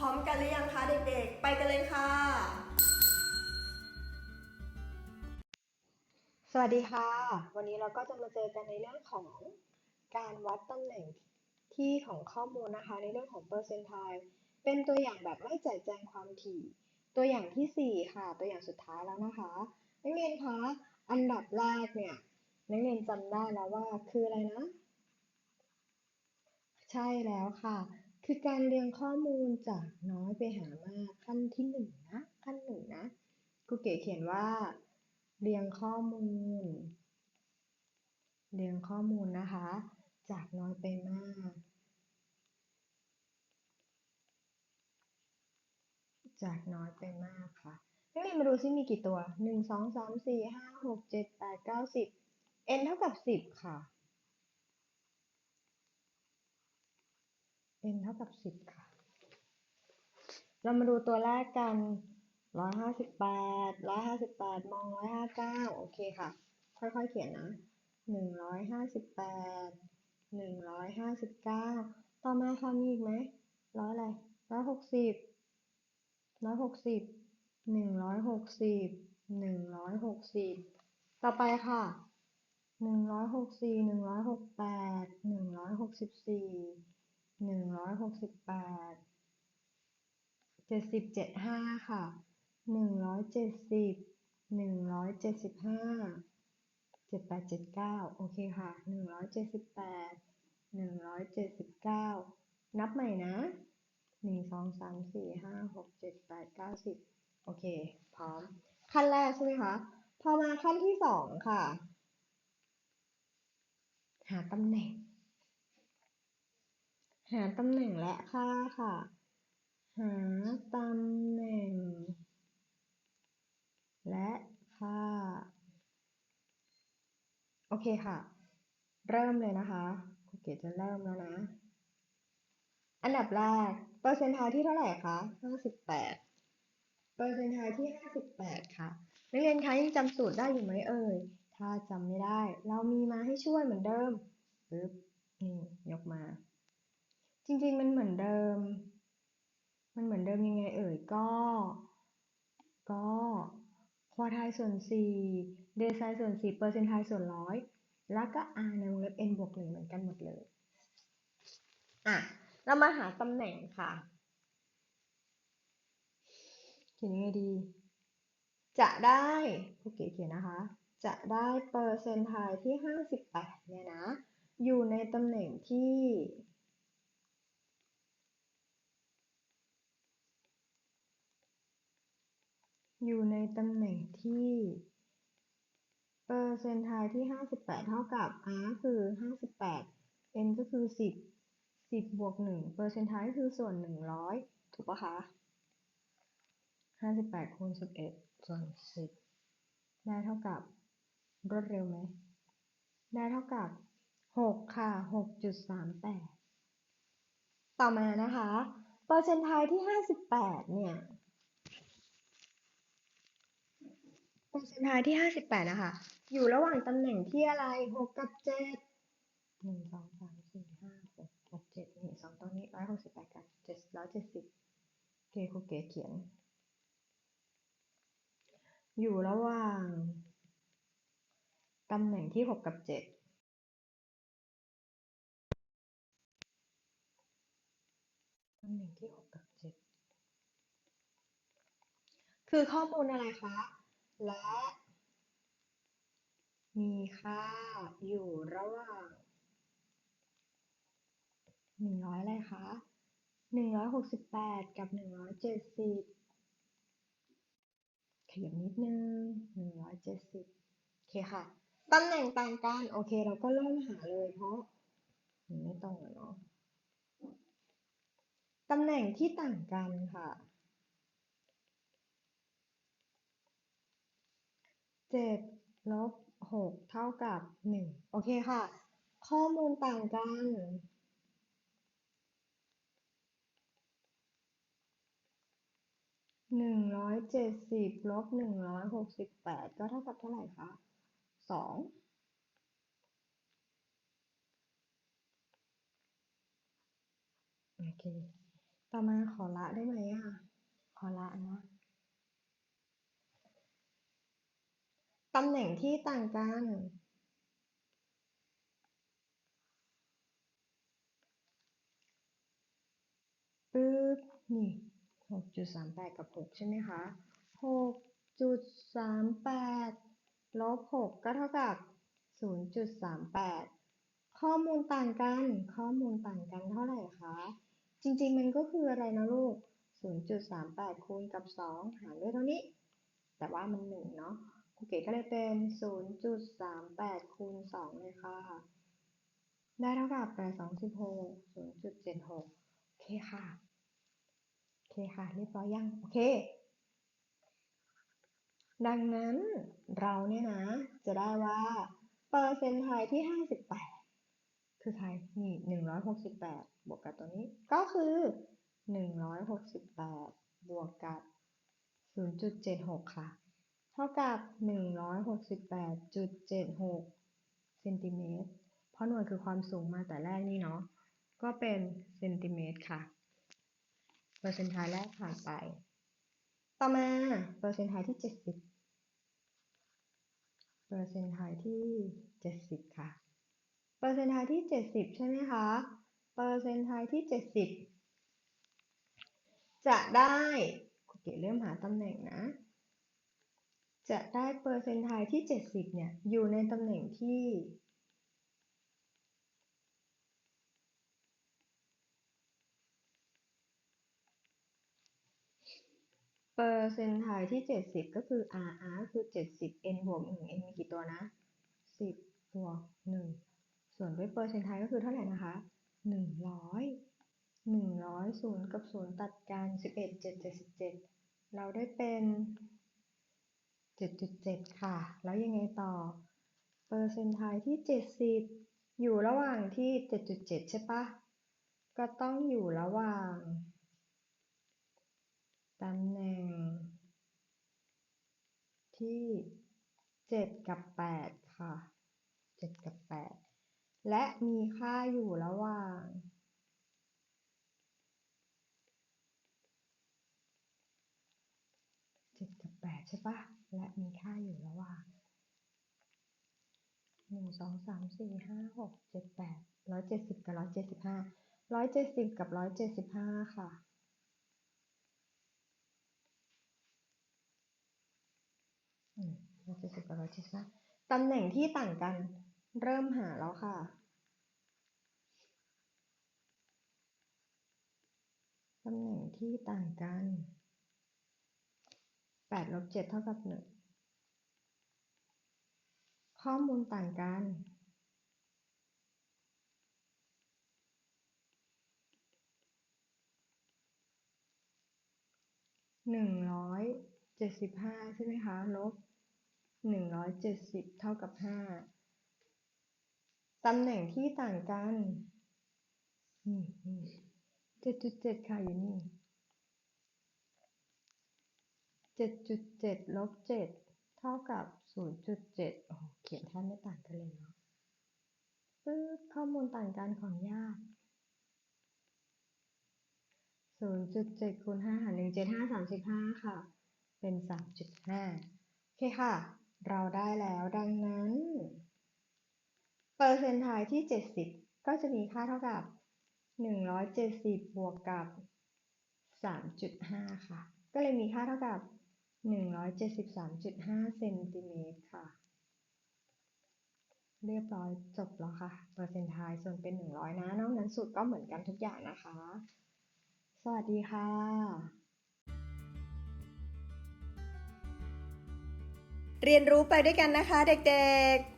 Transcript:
พร้อมกันหรือยังคะเด็กๆ ไปกันเลยค่ะ สวัสดีค่ะ วันนี้เราก็จะมาเจอกันในเรื่องของการวัดตำแหน่งที่ของข้อมูลนะคะ ในเรื่องของเปอร์เซนต์ไทเป็นตัวอย่างแบบไม่แจกแจงความถี่ ตัวอย่างที่ 4 ค่ะ ตัวอย่างสุดท้ายแล้วนะคะ นักเรียนคะ อันดับแรกเนี่ย นักเรียนจำได้แล้วว่าคืออะไรนะ ใช่แล้วค่ะ คือการเรียงข้อมูลจากน้อยไปหามากขั้นที่หนึ่งนะขั้นหนึ่งนะครูเก๋เขียนว่า เรียงข้อมูล เรียงข้อมูลนะคะ จากน้อยไปมาก จากน้อยไปมากค่ะนักเรียนมาดูซิมีกี่ตัวหนึ่งสองสามสี่ห้าหกเจ็ดแปดเก้าสิบ n เท่ากับสิบค่ะ n เท่ากับสิบค่ะ เรามาดูตัวแรกกันร้อยห้าสิบแปดร้อยห้าสิบแปดมองร้อยห้าเก้าโอเคค่ะ ค่อยๆ เขียนนะหนึ่งร้อยห้าสิบแปดหนึ่งร้อยห้าสิบเก้าต่อมาค่ะมีอีกไหมร้อยอะไรร้อยหกสิบร้อยหกสิบหนึ่งร้อยหกสิบหนึ่งร้อยหกสิบต่อไปค่ะหนึ่งร้อยหกสี่หนึ่งร้อยหกแปดหนึ่งร้อยหกสิบสี่ หนึ่งร้อยหกสิบแปดเจ็ดสิบเจ็ดห้าค่ะหนึ่งร้อยเจ็ดสิบหนึ่งร้อยเจ็ดสิบห้าเจ็ดแปดเจ็ดเก้าโอเคค่ะหนึ่งร้อยเจ็ดสิบแปดหนึ่งร้อยเจ็ดสิบเก้านับใหม่นะหนึ่งสองสามสี่ห้าหกเจ็ดแปดเก้าสิบโอเค พร้อม ขั้นแรกใช่ไหมคะ พอมาขั้นที่สองค่ะ หาตำแหน่ง หาตำแหน่งและค่าค่ะ หาตำแหน่ง และค่า โอเคค่ะ เริ่มเลยนะคะครูเกดจะเริ่มแล้วนะ อันดับแรก เปอร์เซ็นต์ไทายที่เท่าไหร่คะ58เปอร์เซ็นต์ไทายที่58ค่ะ นักเรียนคะยังจำสูตรได้อยู่ไหมเอ่ย ถ้าจำไม่ได้ เรามีมาให้ช่วยเหมือนเดิมปึ๊บนี่ยกมา จริง ๆ มันเหมือนเดิม มันเหมือนเดิมยังไงเอ่ย ก็ ก็ควอไทายส่วน4เดซน์ส่วน4เปอร์เซ็นไทายส่วนร้อยแล้วก็ r ในวงเล็บ n บวก1เหมือนกันหมดเลย อะ เรามาหาตำแหน่งค่ะเขียนยังไงดี จะได้ครูเก๋เขียนนะคะ จะได้เปอร์เซ็นไทายที่ 58เนี่ยนะ อยู่ในตำแหน่งที่ อยู่ในตำแหน่งที่เปอร์เซนต์ไทายที่ 58 เท่ากับ r คือ 58 n ก็คือ 10 10 บวก 1 เปอร์เซนต์ไทคือส่วน 100 ถูกปะคะ 58 คูณ 11 ส่วน 10 ได้เท่ากับ รวดเร็วไหม ได้เท่ากับ 6 ค่ะ 6.38 ต่อมานะคะ เปอร์เซนต์ไทายที่ 58 เนี่ย เซนไฮที่ห้าสิบแปดนะคะ อยู่ระหว่างตำแหน่งที่อะไรหกกับเจ็ดหนึ่งสองสามสี่ห้าหกหกเจ็ดหนึ่งสองตอนนี้ร้อยหกสิบแปดกับเจ็ดร้อยเจ็ดสิบเกโคเกเขียน อยู่ระหว่างตำแหน่งที่หกกับเจ็ดตำแหน่งที่หกกับเจ็ดคือข้อมูลอะไรคะ และ มีค่าอยู่ระหว่าง 100อะไรคะ 168 กับ 170 ขยับนิดนึง 170 โอเคค่ะ ตำแหน่งต่างกัน โอเค เราก็เริ่มหาเลยเพราะไม่ตรงอะเนาะตำแหน่งที่ต่างกันค่ะ 7ลบ6เท่ากับ1โอเคค่ะ ข้อมูลต่างกัน หนึ่งร้อยเจ็ดสิบลบหนึ่งร้อยหกสิบแปดก็เท่ากับเท่าไหร่คะสองโอเคตต่อมาขอละได้ไหมอะ ขอละนะ ตำแหน่งที่ต่างกัน ปึ๊บ นี่หกจุดสามแปดกับหกใช่ไหมคะหกจุดสามแปดลบหกก็เท่ากับศูนย์จุดสามแปดข้อมูลต่างกัน ข้อมูลต่างกันเท่าไหร่คะ จริงๆ มันก็คืออะไรนะลูก 0.38 คูณกับ 2 หารด้วยเท่านี้ แต่ว่ามัน 1 เนาะ ครูเก๋ก็เลยเป็น 0.38คูณ2เลยค่ะ ได้เท่ากับ826 0.76 โอเคค่ะ โอเคค่ะ เรียบร้อยยัง โอเค ดังนั้นเราเนี่ยนะ จะได้ว่า เปอร์เซ็นต์ไทยที่ 58 คือใครนี่ 168 บวกกับตัวนี้ ก็คือ 168 บวกกับ 0.76 ค่ะ เท่ากับ 168.76เซนติเมตร เพราะหน่วยคือความสูงมาแต่แรกนี่เนาะ ก็เป็นเซนติเมตรค่ะ เปอร์เซนต์ไทยแรกผ่านไป ต่อมาเปอร์เซนต์ไทยที่ 70 เปอร์เซนต์ไทยที่ 70 ค่ะ เปอร์เซนต์ไทยที่ 70 ใช่ไหมคะ เปอร์เซนต์ไทยที่ 70 จะได้เก๋เริ่มหาตำแหน่งนะ จะได้เปอร์เซ็นต์ไทยที่ 70 เนี่ย อยู่ในตำแหน่งที่ เปอร์เซ็นต์ไทยที่ 70 ก็คือ R R คือ 70 N บวก1 N มีกี่ตัวนะ 10บวก1ส่วนด้วยเปอร์เซ็นต์ไทยก็คือเท่าไหร่นะคะ 100 100 0 กับ 0 ตัดกัน 11 7 77 เราได้เป็น 7.7 ค่ะ แล้วยังไงต่อ เปอร์เซนต์ไทยที่ 70 อยู่ระหว่างที่ 7.7 ใช่ปะ ก็ต้องอยู่ระหว่าง ตำแหน่ง ที่ 7 กับ 8 ค่ะ 7 กับ 8 และมีค่าอยู่ระหว่าง 7 กับ 8 ใช่ปะ และมีค่าอยู่ระหว่าง1 2 3 4 5 6 7 8 170กับ175 170กับ175ค่ะ อืมร้อยเจ็ดสิบกับร้อยเจ็ดสิบห้าตำแหน่งที่ต่างกันเริ่มหาแล้วค่ะ ตำแหน่งที่ต่างกัน แปดลบเจ็ดเท่ากับหนึ่งข้อมูลต่างกัน หนึ่งร้อยเจ็ดสิบห้าใช่ไหมคะ ลบหนึ่งร้อยเจ็ดสิบเท่ากับห้าตำแหน่งที่ต่างกันเจ็ดจุดเจ็ดค่ะอยู่นี่ เจ็ดจุดเจ็ดลบเจ็ดเท่ากับศูนย์จุดเจ็ดโอ้เขียนแทบไม่ต่างกันเลยเนาะปึ๊บข้อมูลต่างกันของญาติศูนย์จุดเจ็ดคูณห้าหารหนึ่งเจ็ดห้าสามสิบห้าค่ะ เป็นสามจุดห้าโอเคค่ะ เราได้แล้วดังนั้น เปอร์เซ็นต์ไทยที่70ก็จะมีค่าเท่ากับ170บวกกับ3.5ค่ะ ก็เลยมีค่าเท่ากับ 173.5เซนติเมตรค่ะ เรียบร้อยจบแล้วค่ะ เปอร์เซ็นต์ไทยส่วนเป็น100นะ นอกนั้นสุดก็เหมือนกันทุกอย่างนะคะ สวัสดีค่ะเรียนรู้ไปด้วยกันนะคะเด็กๆ